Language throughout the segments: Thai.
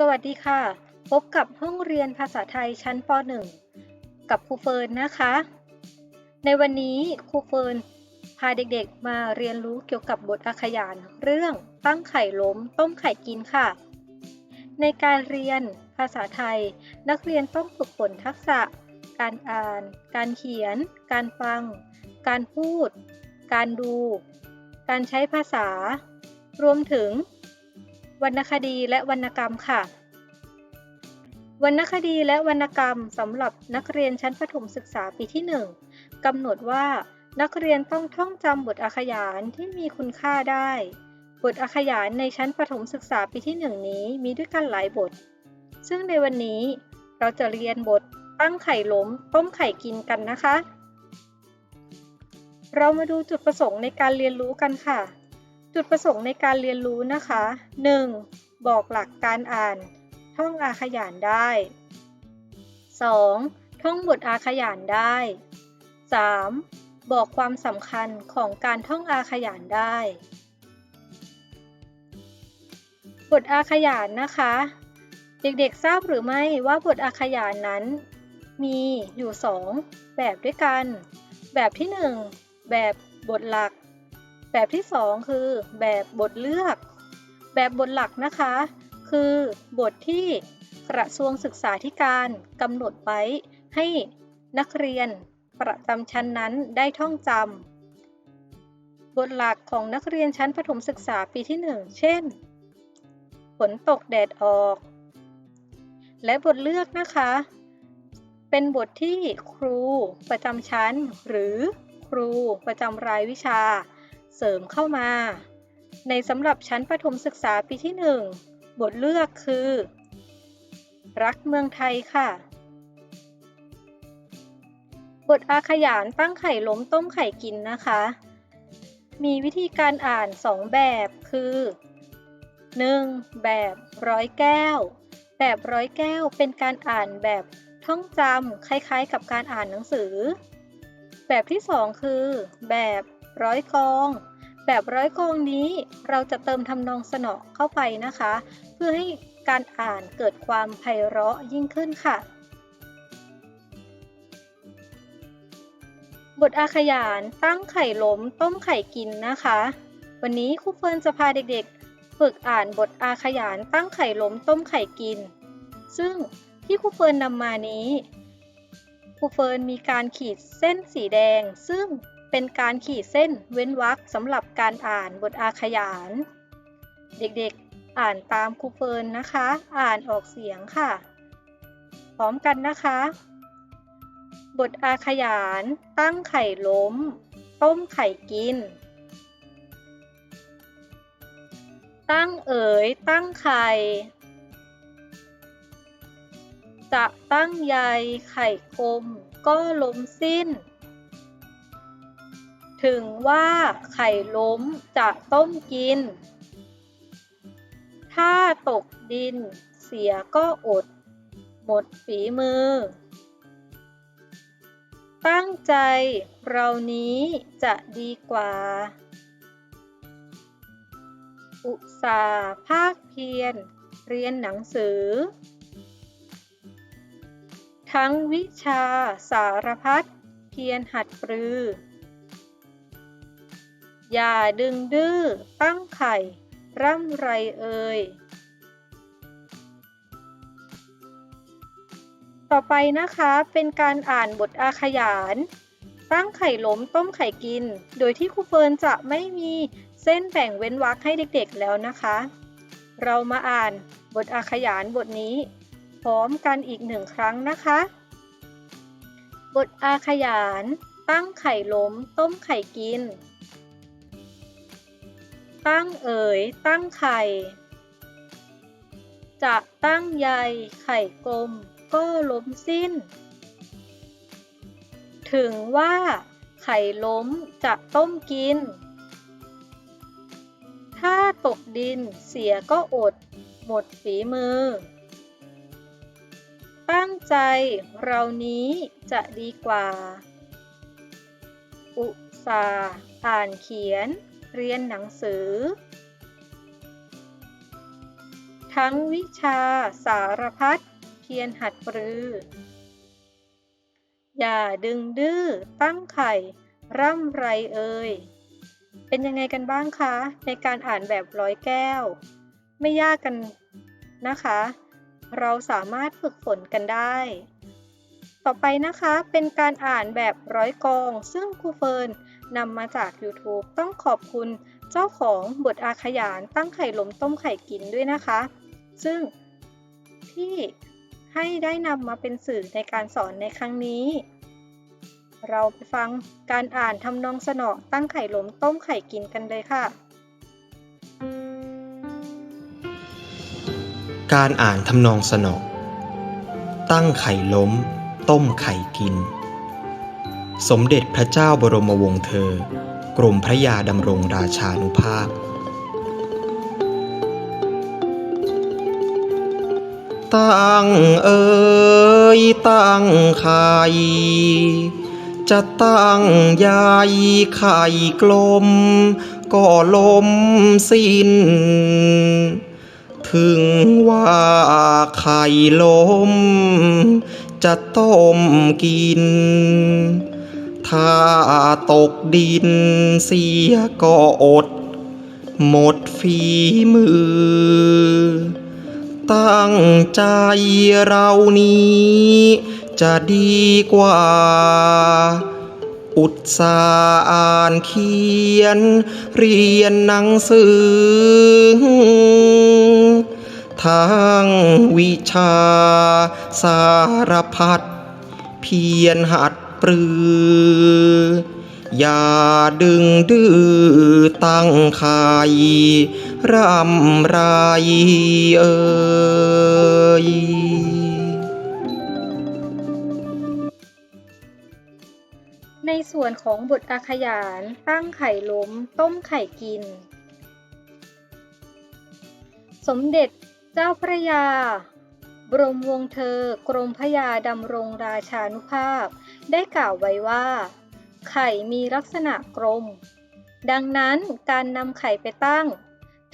สวัสดีค่ะ พบกับห้องเรียนภาษาไทยชั้นป .1 กับครูเฟิร์นนะคะ ในวันนี้ครูเฟิร์นพาเด็กๆมาเรียนรู้เกี่ยวกับบทอาขยานเรื่องตั้งไข่ล้ม ต้มไข่กินค่ะ ในการเรียนภาษาไทย นักเรียนต้องฝึกฝนทักษะ การอ่าน การเขียน การฟัง การพูด การดู การใช้ภาษารวมถึง วรรณคดีและวรรณกรรมค่ะ วรรณคดีและวรรณกรรมสำหรับนักเรียนชั้นประถมศึกษาปีที่ 1กำหนดว่านักเรียนต้องท่องจำบทอาขยานที่มีคุณค่าได้ บทอาขยานในชั้นประถมศึกษาปีที่ 1 นี้มีด้วยกันหลายบท ซึ่งในวันนี้เราจะเรียนบทตั้งไข่ล้มต้มไข่กินกันนะคะ เรามาดูจุดประสงค์ในการเรียนรู้กันค่ะ จุดประสงค์ในการเรียนรู้นะคะ 1. บอกหลักการอ่าน ท่องอาขยานได้ 2. ท่องบทอาขยานได้ 3. บอกความสำคัญของการท่องอาขยานได้ บทอาขยานนะคะ เด็กๆทราบหรือไม่ว่าบทอาขยานนั้น มีอยู่ 2 แบบด้วยกัน แบบที่ 1 แบบบทหลัก แบบที่ 2 คือแบบบทเลือก แบบบทหลักนะคะ คือบทที่กระทรวงศึกษาธิการกำหนดไว้ให้นักเรียนประจำชั้นนั้นได้ท่องจำบทหลักของนักเรียนชั้นประถมศึกษาปีที่ 1 เช่น ฝนตกแดดออก และบทเลือกนะคะ เป็นบทที่ครูประจำชั้น หรือครูประจำรายวิชา เสริมเข้ามา ในสำหรับชั้นประถมศึกษาปีที่ 1 บทเลือกคือ รักเมืองไทยค่ะ บทอาขยานตั้งไข่ล้มต้มไข่กินนะคะ มีวิธีการอ่าน 2 แบบคือ 1. แบบร้อยแก้ว แบบร้อยแก้วเป็นการอ่านแบบท่องจำคล้ายๆ กับการอ่านหนังสือ แบบที่ 2 คือ แบบ ร้อยกอง แบบร้อยกองนี้เราจะเติมทำนองสนอเข้าไปนะคะ เพื่อให้การอ่านเกิดความไพเราะยิ่งขึ้นค่ะ บทอาขยานตั้งไข่ล้มต้มไข่กินนะคะ วันนี้ครูเฟิร์นจะพาเด็กๆ ฝึกอ่านบทอาขยานตั้งไข่ล้มต้มไข่กิน ซึ่งที่ครูเฟิร์นนำมานี้ครูเฟิร์นมีการขีดเส้นสีแดง ซึ่ง เป็นการขีดเส้นเว้นวรรคสำหรับการอ่านบทอาขยาน เด็กๆอ่านตามครูเฟิร์นนะคะ อ่านออกเสียงค่ะ พร้อมกันนะคะ บทอาขยาน ตั้งไข่ล้ม ต้มไข่กิน ตั้งเอ๋ย ตั้งไข่ จะตั้งใยไข่กลมก็ล้มสิ้น ถึงว่าไข่ล้มจะต้มกิน ถ้าตกดินเสียก็อด หมดฝีมือ ตั้งใจเรานี้จะดีกว่า อุตสาหภาคเพียร เรียนหนังสือ ทั้งวิชาสารพัดเพียรหัดปรือ อย่าดึงดื้อ ตั้งไข่ ร่ำไรเอ่ย ต่อไปนะคะเป็นการอ่านบทอาขยาน ตั้งไข่ล้มต้มไข่กิน โดยที่ครูเฟิร์นจะไม่มีเส้นแบ่งเว้นวรรคให้เด็กๆแล้วนะคะ เรามาอ่านบทอาขยานบทนี้ พร้อมกันอีกหนึ่งครั้งนะคะ บทอาขยาน ตั้งไข่ล้มต้มไข่กิน ตั้งเอ๋ย ตั้งไข่ จะตั้งใยไข่กลมก็ล้มสิ้น ถึงว่าไข่ล้มจะต้มกิน ถ้าตกดินเสียก็อด หมดฝีมือ ตั้งใจเรานี้จะดีกว่า อุตสาห์อ่านเขียน เรียนหนังสือ ทั้งวิชาสารพัดเพียรหัดปรือ อย่าดึงดื้อตั้งไข่ ร่ำไรเอ่ยเป็นยังไงกันบ้างคะ ในการอ่านแบบร้อยแก้ว ไม่ยากกันนะคะ เราสามารถฝึกฝนกันได้ ต่อไปนะคะเป็นการอ่านแบบร้อยกอง ซึ่งครูเฟิร์นนำมาจาก YouTube ต้องขอบคุณเจ้าของบทอาขยานตั้งไข่ล้มต้มไข่กินด้วยนะคะ ซึ่งที่ให้ได้นำมาเป็นสื่อในการสอนในครั้งนี้ เราไปฟังการอ่านทำนองสนอตั้งไข่ล้มต้มไข่กินกันเลยค่ะ การอ่านทำนองสนอตั้งไข่ล้ม ต้มไข่กิน สมเด็จพระเจ้าบรมวงศ์เธอ กรมพระยาดำรงราชานุภาพ ตั้งเอ่ยตั้งไข่จะตั้งใหญ่ไข่กลม ก็ลมสิ้น ถึงว่าไข่ล้มจะต้มกิน ถ้าตกดินเสียก็อด หมดฝีมือ ตั้งใจเรานี้ จะดีกว่า อุตสาอ่านเขียน เรียนหนังสือทั้งวิชาสารพัดเพียรหัด ปรือ อย่าดึงดื้อตั้งไข่ร่ำไรเอ่ยในส่วนของบทอาขยาน ตั้งไข่ล้ม ต้มไข่กิน สมเด็จเจ้าพระยา บรมวงศ์เธอกรมพระยาดำรงราชานุภาพ ได้กล่าวไว้ว่า ไข่มีลักษณะกลม ดังนั้นการนำไข่ไปตั้ง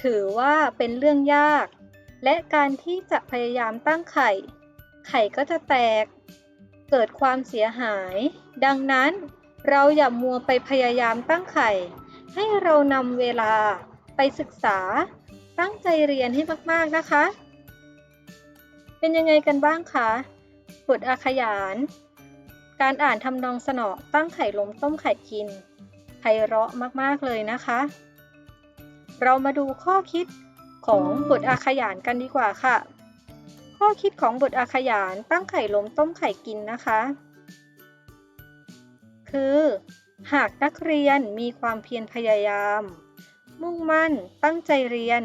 ถือว่าเป็นเรื่องยาก และการที่จะพยายามตั้งไข่ ไข่ก็จะแตก เกิดความเสียหาย ดังนั้นเราอย่ามัวไปพยายามตั้งไข่ ให้เรานำเวลาไปศึกษา ตั้งใจเรียนให้มาก ๆ นะคะ เป็นยังไงกันบ้างคะบทอาขยาน การอ่านทำนองสนอตั้งไข่ล้มต้มไข่กินไพเราะมากๆเลยนะคะ เรามาดูข้อคิดของบทอาขยานกันดีกว่าค่ะ ข้อคิดของบทอาขยานตั้งไข่ล้มต้มไข่กินนะคะ คือ หากนักเรียนมีความเพียรพยายาม มุ่งมั่นตั้งใจเรียน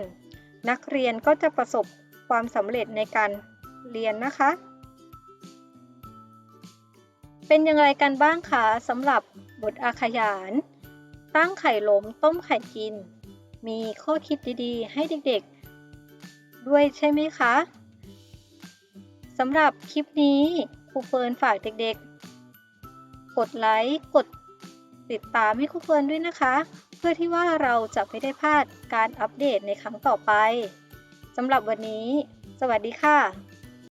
นักเรียนก็จะประสบความสำเร็จในการเรียนนะคะ เป็นอย่างไรกันบ้างคะสำหรับบทอาขยาน ตั้งไข่ล้มต้มไข่กิน มีข้อคิดดีๆ ให้เด็กๆ ด้วยใช่ไหมคะสำหรับคลิปนี้ครูเฟิร์นฝากเด็กๆ กดไลค์กดติดตามให้ครูเฟิร์นด้วยนะคะ เพื่อที่ว่าเราจะไม่ได้พลาดการอัปเดตในครั้งต่อไปสำหรับวันนี้ สวัสดีค่ะ